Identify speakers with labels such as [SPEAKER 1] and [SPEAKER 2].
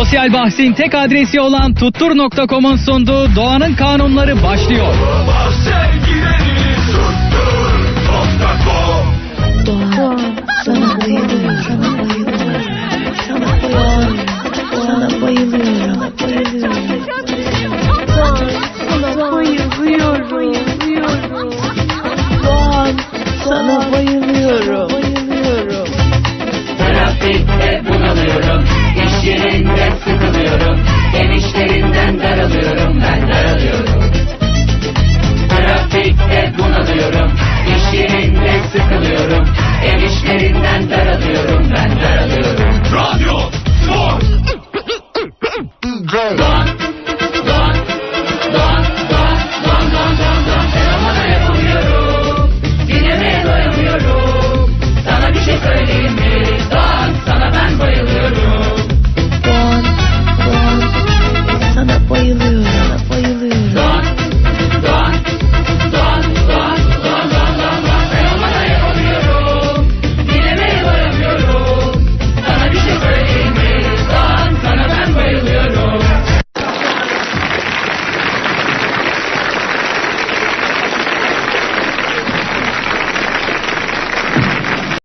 [SPEAKER 1] Sosyal bahsin tek adresi olan tuttur.com'un sunduğu Doğanın Kanunları başlıyor.
[SPEAKER 2] Sevgilerini
[SPEAKER 3] alıyorum İş sıkılıyorum. Ev işlerinden daralıyorum Ben daralıyorum. Radyo Spor.
[SPEAKER 2] Doğan